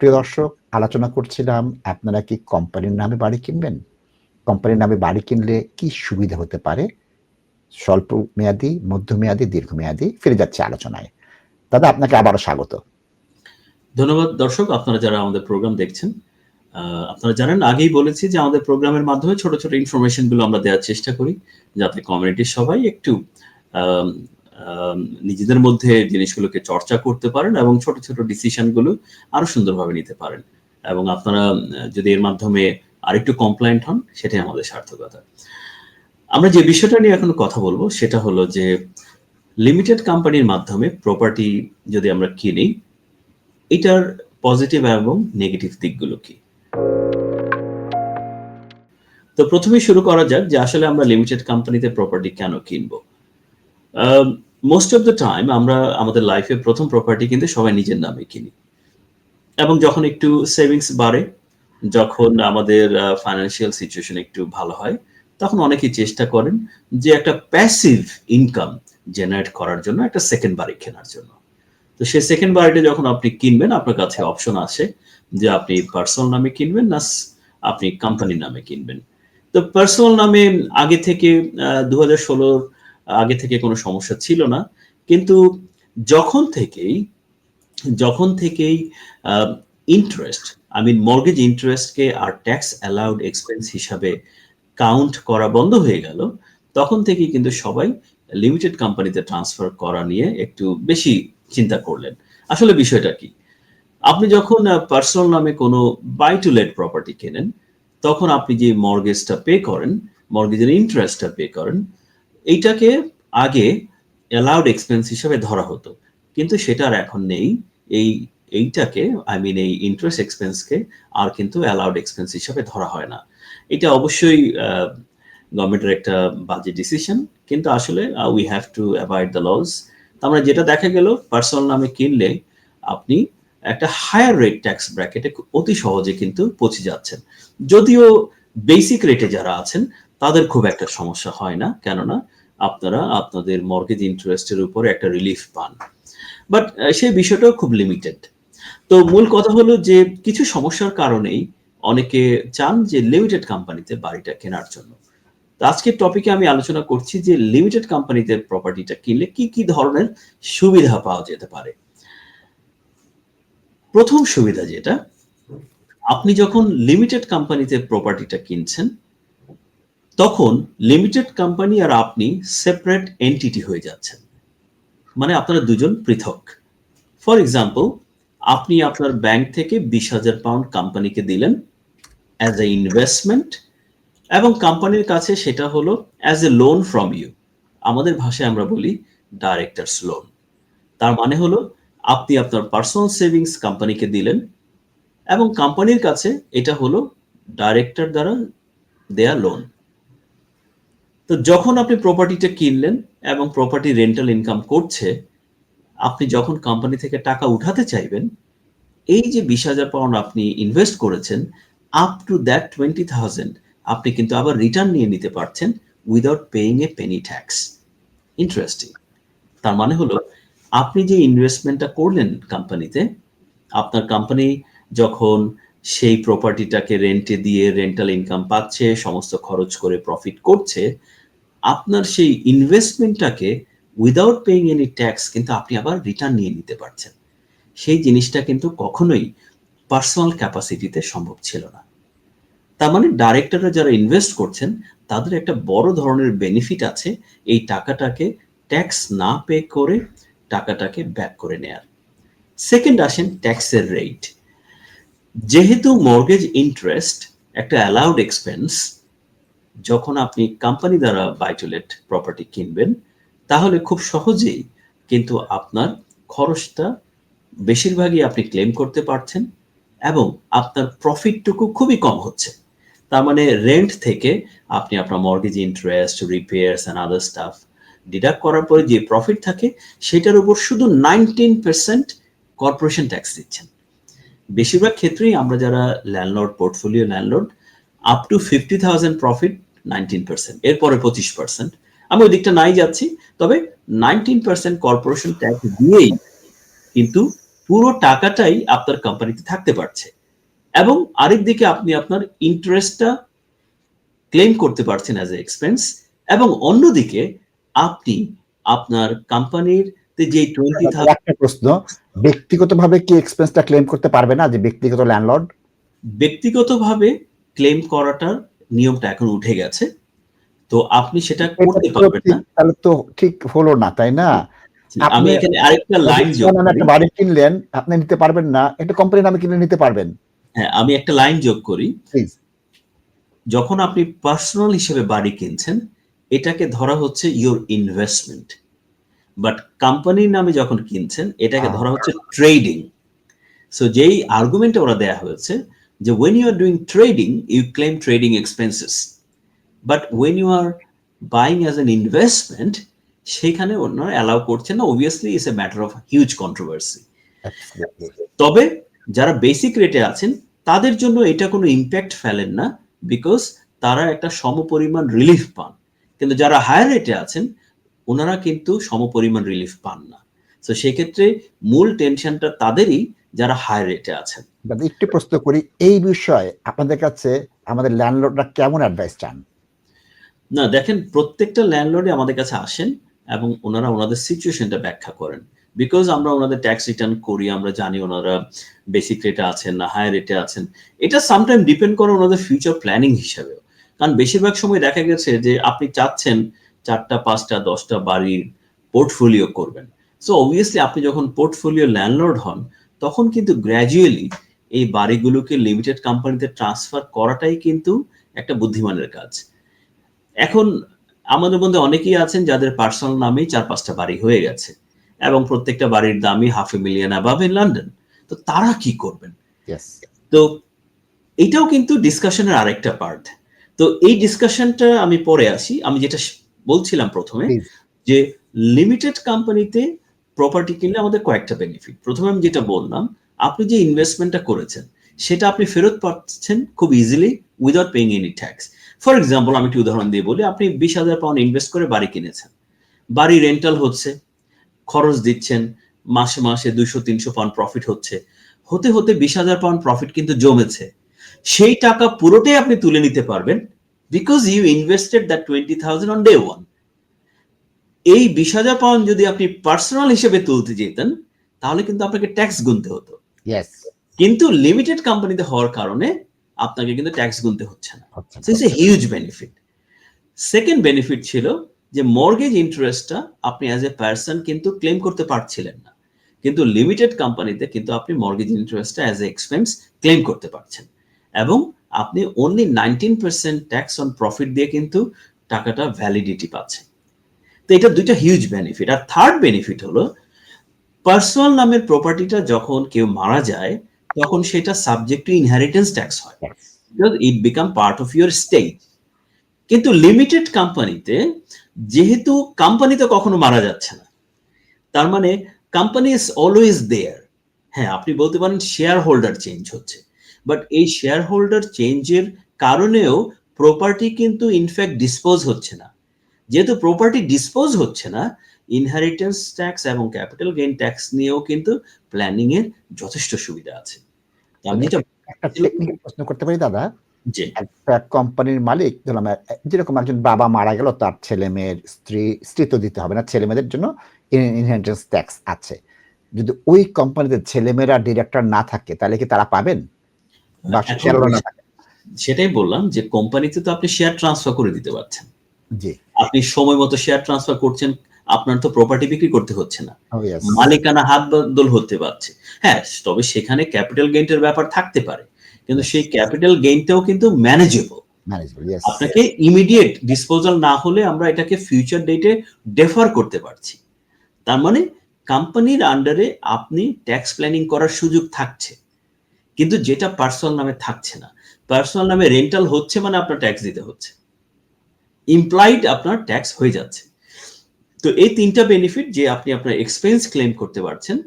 প্রিয় দর্শক, আলোচনা করছিলাম আপনারা কি কোম্পানির নামে বাড়ি কিনবেন? কোম্পানির নামে বাড়ি কিনলে কি সুবিধা হতে পারে? স্বল্প মেয়াদি, মধ্যমেয়াদী, দীর্ঘমেয়াদী ফিরে যাচ্ছে আলোচনায়। দাদা, আপনাকে আবারও স্বাগত। ধন্যবাদ দর্শক, আপনারা যারা আমাদের প্রোগ্রাম দেখছেন আপনারা জানেন, আগেই বলেছি যে আমাদের প্রোগ্রামের মাধ্যমে ছোট ছোট ইনফরমেশনগুলো আমরা দেওয়ার চেষ্টা করি, যাতে কমিউনিটির সবাই একটু নিজেদের মধ্যে জিনিসগুলোকে চর্চা করতে পারেন এবং ছোট ছোট ডিসিশনগুলো আরও সুন্দরভাবে নিতে পারেন। এবং আপনারা যদি এর মাধ্যমে আরেকটু কমপ্লায়েন্ট হন, সেটাই আমাদের সার্থকতা। আমরা যে বিষয়টা নিয়ে এখন কথা বলব, সেটা হলো যে লিমিটেড কোম্পানির মাধ্যমে প্রপার্টি যদি আমরা কিনি, এটার পজিটিভ এবং নেগেটিভ দিকগুলো কি? তো প্রথমে শুরু করা যাক যে আসলে আমরা লিমিটেড কোম্পানিতে প্রপার্টি কেন কিনবো। মোস্ট অফ দ্য টাইম আমরা আমাদের লাইফে প্রথম প্রপার্টি কিন্তু সবাই নিজের নামে কিনি। এবং যখন একটু সেভিংস বাড়ে, যখন আমাদের ফাইন্যান্সিয়াল সিচুয়েশন একটু ভালো হয়, তখন অনেকেই চেষ্টা করেন যে একটা প্যাসিভ ইনকাম জেনারেট করার জন্য, একটা সেকেন্ড বাড়ি কেনার জন্য। তো সেই সেকেন্ড বাড়িটা যখন আপনি কিনবেন, আপনার কাছে অপশন আসে যে আপনি পার্সোনাল নামে কিনবেন না, আপনি কোম্পানির নামে কিনবেন। তো পার্সোনাল নামে আগে থেকে দু হাজার ষোলোর আগে থেকে কোনো সমস্যা ছিল না। কিন্তু যখন থেকেই যখন থেকেই ইন্টারেস্ট আই মিন মর্গেজ ইন্টারেস্টকে আর ট্যাক্স অ্যালাউড এক্সপেন্স হিসাবে কাউন্ট করা বন্ধ হয়ে গেল, তখন থেকেই কিন্তু সবাই লিমিটেড কোম্পানিতে ট্রান্সফার করা নিয়ে একটু বেশি চিন্তা করলেন। আসলে বিষয়টা কি? আপনি যখন পার্সোনাল নামে কোনো বাই টু লেট প্রপার্টি কেনেন, তখন আপনি যে মর্গেজটা পে করেন মর্গেজের ইন্টারেস্টটা পে করেন এইটাকে আগে অ্যালাউড এক্সপেন্স হিসাবে ধরা হতো। কিন্তু সেটা আর এখন নেই। এই, এইটাকে আই মিন এই ইন্টারেস্ট এক্সপেন্সকে আর কিন্তু অ্যালাউড এক্সপেন্স হিসাবে ধরা হয় না। এটা অবশ্যই গভর্নমেন্টের একটা বাজে ডিসিশন কিন্তু আসলে we have to avoid the laws আমরা যেটা দেখা গেল পার্সোনাল নামে কিনলে আপনি একটা হায়ার রেট ট্যাক্স ব্র্যাকেটে অতি সহজে কিন্তু পৌঁছে যাচ্ছেন। যদিও বেসিক রেটে যারা আছেন তাদের খুব একটা সমস্যা হয় না, কেননা আপনারা আপনাদের মর্গেজ ইন্টারেস্টের উপরে একটা রিলিফ পান। বাট সেই বিষয়টাও খুব লিমিটেড তো মূল কথা হলো যে, কিছু সমস্যার কারণেই অনেকে চান যে লিমিটেড কোম্পানিতে বাড়িটা কেনার জন্য। আজকের টপিকে আমি আলোচনা করছি যে লিমিটেড কোম্পানিতে প্রপার্টিটা কিনলে কি কি ধরনের সুবিধা পাওয়া যেতে পারে। প্রথম সুবিধা যেটা, আপনি যখন লিমিটেড কোম্পানিতে প্রপার্টিটা কিনছেন তখন লিমিটেড কোম্পানি আর আপনি সেপারেট এন্টিটি হয়ে যাচ্ছেন। মানে আপনারা দুজন পৃথক। ফর এক্সাম্পল আপনি আপনার ব্যাংক থেকে বিশ হাজার পাউন্ড কোম্পানিকে দিলেন অ্যাজ এ ইনভেস্টমেন্ট এবং কোম্পানির কাছে সেটা হলো as a loan from you আমাদের ভাষায় আমরা বলি ডাইরেক্টরস লোন তার মানে হলো আপনি আপনার পার্সোনাল সেভিংস কোম্পানিকে দিলেন এবং কোম্পানির কাছে এটা হলো ডাইরেক্টর দ্বারা দেয়া লোন তো যখন আপনি প্রপার্টিটা কিনলেন এবং প্রপার্টি রেন্টাল ইনকাম করছে, আপনি যখন কোম্পানি থেকে টাকা উঠাতে চাইবেন, এই যে বিশ হাজার পাউন্ড আপনি ইনভেস্ট করেছেন up to that twenty thousand আপনি কিন্তু আবার রিটার্ন নিয়ে নিতে পারছেন without paying a penny tax interesting তার মানে হলো, আপনি যে ইনভেস্টমেন্টটা করলেন কোম্পানিতে আপনার কোম্পানি যখন সেই প্রপার্টিটাকে রেন্টে দিয়ে রেন্টাল ইনকাম পাচ্ছে, সমস্ত খরচ করে প্রফিট করছে আপনার সেই ইনভেস্টমেন্টটাকে উইদাউট পেইং এনি ট্যাক্স কিন্তু আপনি আবার রিটার্ন নিয়ে নিতে পারছেন। সেই জিনিসটা কিন্তু কখনোই পার্সোনাল ক্যাপাসিটিতে সম্ভব ছিল না। তার মানে ডাইরেক্টররা যারা ইনভেস্ট করছেন, তাদের একটা বড় ধরনের বেনিফিট আছে এই টাকাটাকে ট্যাক্স না পে করে টাকাটাকে ব্যাক করে নেয়ার। সেকেন্ড আসেন ট্যাক্সের রেট যেহেতু মর্গেজ ইন্টারেস্ট একটা অ্যালাউড এক্সপেন্স যখন আপনি কোম্পানি দ্বারা বাইটুলেট প্রপার্টি কিনবেন, তাহলে খুব সহজেই কিন্তু আপনার খরচটা বেশিরভাগই আপনি ক্লেম করতে পারছেন এবং আপনার প্রফিটটুকু খুবই কম হচ্ছে। তার মানে রেন্ট থেকে আপনি আপনার mortgage interest repairs and other stuff deduct করার পরে যে প্রফিট থাকে, সেটার উপর শুধু নাইনটিন পার্সেন্ট কর্পোরেশন ট্যাক্স দিচ্ছেন। বেশিরভাগ ক্ষেত্রেই আমরা যারা landlord portfolio landlord up to fifty thousand profit nineteen percent এরপরে পঁচিশ পার্সেন্ট আমি ওই দিকটা নাই যাচ্ছি তবে নাইনটিন পার্সেন্ট কর্পোরেশন ট্যাক্স দিয়েই কিন্তু পুরো টাকাটাই আপনার কোম্পানিতে থাকতে পারছে। এবং আরেক দিকে আপনি আপনার ইন্টারেস্টটা ক্লেম করতে পারছেন অ্যাজ এ এক্সপেন্স এবং অন্যদিকে আপনি আপনার কোম্পানির যে টোয়েন্টি একটা প্রশ্ন ব্যক্তিগতভাবে কি এক্সপেন্সটা ক্লেম করতে পারবে না যে ব্যক্তিগত ল্যান্ডলর্ড ব্যক্তিগতভাবে ক্লেম করাটার নিয়মটা এখন উঠে গেছে। তো আপনি সেটা করতে পারবেন না। তাহলে তো ঠিক হলো না তাই না? আমি এখানে আরেকটা লাইন যোগ একটা বাড়ি কিনলেন আপনি নিতে পারবেন না এটা কোম্পানির নামে কিনে নিতে পারবেন। হ্যাঁ আমি একটা লাইন যোগ করি। যখন আপনি পার্সোনাল হিসেবে বাড়ি কিনছেন এটাকে ধরা হচ্ছে ইওর ইনভেস্টমেন্ট বাট কোম্পানির নামে যখন কিনছেন এটাকে ধরা হচ্ছে ট্রেডিং সো যেই আর্গুমেন্ট ওরা দেয়া হয়েছে যে when you are doing trading you claim trading expenses but when you are buying as an investment সেখানে ওনারা অ্যালাউ করছেন না obviously is a matter of huge controversy তবে যারা বেসিক রেটে আছেন তাদের জন্য এটা কোনো ইম্প্যাক্ট ফেলেন না বিকজ তারা একটা সমপরিমাণ রিলিফ পান। কিন্তু যারা হায়ার রেটে আছেন ওনারা কিন্তু সমপরিমাণ রিলিফ পান না। তো সেক্ষেত্রে মূল টেনশনটা তাদেরই যারা হায়ার রেটে আছেন। একটু প্রশ্ন করি এই বিষয়ে আপনাদের কাছে আমাদের ল্যান্ডলর্ডরা কেমন অ্যাডভাইস চান? না দেখেন প্রত্যেকটা ল্যান্ডলর্ডে আমাদের কাছে আসেন এবং ওনারা ওনাদের সিচুয়েশনটা ব্যাখ্যা করেন। বিকজ আমরা ওনাদের ট্যাক্স রিটার্ন করি আমরা জানি ওনারা বেসিক রেটে আছেন না হায়ার রেটে আছেন। এটা সামটাইম ডিপেন্ড করে ওনাদের ফিউচার প্ল্যানিং হিসাবেও। কারণ বেশিরভাগ সময় দেখা গেছে যে আপনি চাচ্ছেন চারটা পাঁচটা দশটা বাড়ির পোর্টফোলিও করবেন। সো অবভিয়াসলি আপনি যখন পোর্টফোলিও ল্যান্ডলর্ড হন তখন কিন্তু গ্র্যাজুয়ালি এই বাড়িগুলোকে লিমিটেড কোম্পানিতে ট্রান্সফার করাটাই কিন্তু একটা বুদ্ধিমানের কাজ। এখন আমাদের মধ্যে অনেকেই আছেন যাদের পার্সোনাল নামেই চার পাঁচটা বাড়ি হয়ে গেছে এবং প্রত্যেকটা বাড়ির দামই half a million above in London তো তারা কি করবেন? তো এটাও কিন্তু ডিসকাশনের আরেকটা পার্ট তো এই ডিসকাশনটা আমি পরে আসি। আমি যেটা বলছিলাম প্রথমে যে লিমিটেড কোম্পানিতে প্রপার্টি কিনলে আমাদের কয়েকটা বেনিফিট প্রথমে আমি যেটা বললাম, আপনি যে ইনভেস্টমেন্টটা করেছেন, সেটা আপনি ফেরত পাচ্ছেন খুব easily without paying any tax for example আমি একটি উদাহরণ দিয়ে বলি, আপনি বিশ হাজার পাউন্ড ইনভেস্ট করে বাড়ি কিনেছেন। বাড়ি রেন্টাল হচ্ছে, খরচ দিচ্ছেন, মাসে মাসে দুইশো, তিনশো পাউন্ড প্রফিট হচ্ছে। হতে হতে বিশ হাজার পাউন্ড প্রফিট কিন্তু জমেছে। সেই টাকা পুরোটাই আপনি তুলে নিতে পারবেন because you invested that twenty thousand on day one এই বিশ হাজার পাউন্ড যদি আপনি পার্সোনাল হিসেবে তুলতে যেতেন তাহলে কিন্তু আপনাকে ট্যাক্স গুনতে হতো। কিন্তু লিমিটেড কোম্পানিতে হওয়ার কারণে আপনাকে কিন্তু ট্যাক্স গুনতে হচ্ছে না। It's a huge benefit second benefit ছিল যে মর্গেজ ইন্টারেস্টটা আপনি অ্যাজ এ পার্সন কিন্তু ক্লেম করতে পারছিলেন না। কিন্তু লিমিটেড কোম্পানিতে কিন্তু আপনি মর্গেজ ইন্টারেস্টটা অ্যাজ এ এক্সপেন্স ক্লেম করতে পারছেন। এবং আপনি only nineteen percent tax on profit দিয়ে কিন্তু টাকাটা ভ্যালিডিটি পাচ্ছেন। তো এটা দুইটা হিউজ বেনিফিট আর থার্ড বেনিফিট হলো পার্সোনাল নামের প্রপার্টিটা যখন কেউ মারা যায় তখন সেটা সাবজেক্ট টু ইনহেরিটেন্স ট্যাক্স হয়। It it part of your state. কিন্তু লিমিটেড কোম্পানিতে যেহেতু কোম্পানি তো কখনো মারা যাচ্ছে না তার মানে কোম্পানি ইজ অলওয়েজ দেয়ার হ্যাঁ আপনি বলতে পারেন শেয়ার হোল্ডার চেঞ্জ হচ্ছে। বাট এই শেয়ার হোল্ডার চেঞ্জের কারণেও প্রপার্টি কিন্তু ইনফ্যাক্ট ডিসপোজ হচ্ছে না। যেহেতু প্রপার্টি ডিসপোজ হচ্ছে না ইনহেরিটেন্স ট্যাক্স এবং ক্যাপিটাল গেইন ট্যাক্স নিয়েও কিন্তু প্ল্যানিং এর যথেষ্ট সুবিধা আছে। আমি একটা টেকনিক্যাল প্রশ্ন করতে পারি দাদা? যে একটা কোম্পানির মালিক ধরলাম যেরকম একজন বাবা মারা গেল তার ছেলে মেয়ের স্ত্রী স্ত্রী তো দিতে হবে না ছেলে মেয়েদের জন্য ইনহেরিটেন্স ট্যাক্স আছে। যদি ওই কোম্পানিতে ছেলেমেয়েরা ডিরেক্টর না থাকে তাহলে কি তারা পাবেন? বা সেটাই বললাম যে কোম্পানিতে তো আপনি শেয়ার ট্রান্সফার করে দিতে পারছেন। জি। আপনি সময় মতো শেয়ার ট্রান্সফার করছেন আপনার তো প্রপার্টি বিক্রি করতে হচ্ছে না। Oh, মালিকানা হাত বদল হতে পারছে। হ্যাঁ তবে সেখানে ক্যাপিটাল গেইনটার ব্যাপার থাকতে পারে। কিন্তু সেই ক্যাপিটাল গেইনটাও কিন্তু ম্যানেজেবল আপনাকে ইমিডিয়েট ডিসপোজাল না হলে আমরা এটাকে ফিউচার ডেটে ডেফার করতে পারছি। তার মানে কোম্পানির আন্ডারে আপনি ট্যাক্স প্ল্যানিং করার সুযোগ থাকছে। কিন্তু যেটা পার্সোনাল নামে থাকছে না। পার্সোনাল নামে রেন্টাল হচ্ছে মানে আপনার ট্যাক্স দিতে হচ্ছে। ইমপ্লাইড আপনার ট্যাক্স হয়ে যাচ্ছে। তো এই তিনটা বেনিফিট যে আপনি আপনার এক্সপেন্স ক্লেম করতে পারছেন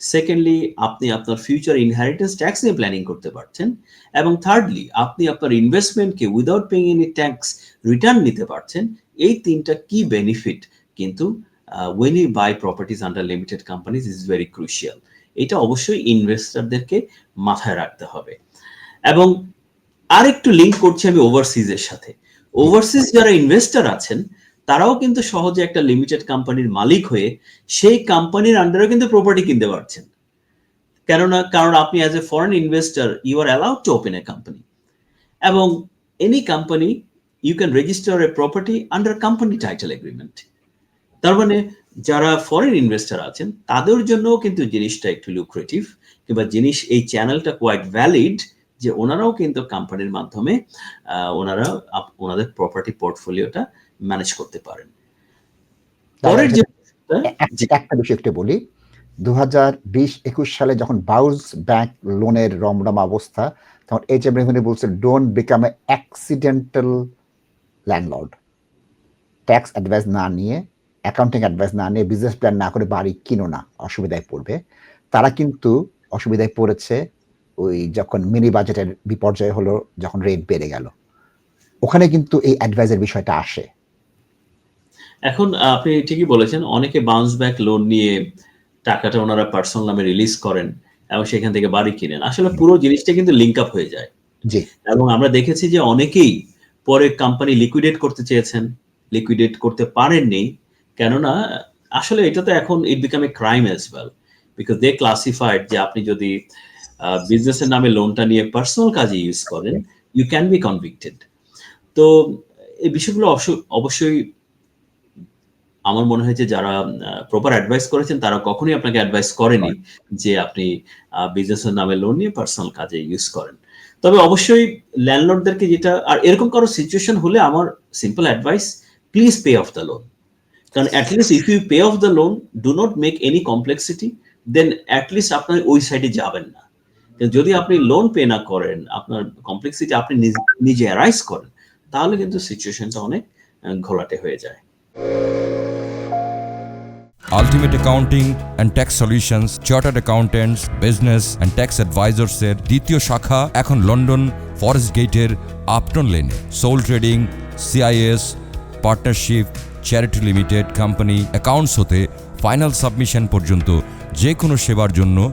সেকেন্ডলি আপনি আপনার ফিউচার ইনহেরিটেন্স ট্যাক্স নিয়ে প্ল্যানিং করতে পারছেন, এবং থার্ডলি আপনি আপনার ইনভেস্টমেন্টকে without paying any tax return নিতে পারছেন, এই তিনটা কি বেনিফিট কিন্তু when you buy properties under limited companies is very crucial এটা অবশ্যই ইনভেস্টরদেরকে মাথায় রাখতে হবে। এবং আরেকটু লিঙ্ক করছি আমি ওভারসিজের সাথে। ওভারসিজ যারা ইনভেস্টর আছেন, তারাও কিন্তু সহজে একটা লিমিটেড কোম্পানির মালিক হয়ে সেই কোম্পানির আন্ডারে কিন্তু প্রপার্টি কিনতে পারছেন। কেননা, কারণ আপনি as a foreign investor you are allowed to open a company এবং any company you can register a property under company title agreement তার মানে যারা ফরেন ইনভেস্টর আছেন, তাদের জন্যও কিন্তু জিনিসটা একটু লুক্রেটিভ কিংবা জিনিস এই চ্যানেলটা কোয়াইট ভ্যালিড যে ওনারাও কিন্তু কোম্পানির মাধ্যমে ওনারা ওনাদের প্রপার্টি পোর্টফোলিওটা ম্যানেজ করতে পারেন। পরের যে একটা বিষয় একটু বলি। দু হাজার বিশ একুশ সালে যখন বাউন্স ব্যাংক লোনের রমরম অবস্থা তখন এইচ এম রেভিনিউ বলছে don't become a accidental landlord tax advice না নিয়ে অ্যাকাউন্টিং অ্যাডভাইস না নিয়ে বিজনেস প্ল্যান না করে বাড়ি কিনো না অসুবিধায় পড়বে। তারা কিন্তু অসুবিধায় পড়েছে। ওই যখন মিনি বাজেটের বিপর্যয় হলো যখন রেট বেড়ে গেল। ওখানে কিন্তু এই অ্যাডভাইসের বিষয়টা আসে। এখন আপনি ঠিকই বলেছেন অনেকে বাউন্স ব্যাক লোন নিয়ে টাকাটা ওনারা পার্সোনাল নামে রিলিজ করেন এবং সেখান থেকে বাড়ি কিনেন। আসলে পুরো জিনিসটা কিন্তু লিঙ্ক আপ হয়ে যায়। জি। এবং আমরা দেখেছি যে অনেকেই পরে কোম্পানি লিকুইডেট করতে চেয়েছেন লিকুইডেট করতে পারেননি। কেননা আসলে এটা তো এখন it become a crime as well because they classified যে আপনি যদি বিজনেসের নামে লোনটা নিয়ে পার্সোনাল কাজে ইউজ করেন ইউ ক্যান বি কনভিক্টেড তো এই বিষয়গুলো অবশ্য- অবশ্যই আমার মনে হয় যে যারা প্রপার অ্যাডভাইস করেছেন, তারা কখনোই আপনাকে অ্যাডভাইস করেনি যে আপনি বিজনেসের নামে লোন নিয়ে পার্সোনাল কাজে ইউজ করেন। তবে অবশ্যই ল্যান্ডলর্ডদেরকে যেটা, আর এরকম কারও সিচুয়েশন হলে আমার simple advice please pay off the loan কারণ at least if you pay off the loan do not make any complexity then at least আপনার ওই সাইডে যাবেন না। যদি আপনি লোন পে না করেন, আপনার কমপ্লেক্সিটি আপনি নিজ- অ্যারাইজ করেন, তাহলে কিন্তু সিচুয়েশনটা অনেক ঘোলাটে হয়ে যায়। Ultimate accounting and tax solutions chartered accountants business and tax অ্যাডভাইজার্সের দ্বিতীয় শাখা এখন লন্ডন ফরেস্ট গেটের আপটন লেনে sole trading CIS partnership charity limited company accounts হতে ফাইনাল সাবমিশন পর্যন্ত যে কোনো সেবার জন্য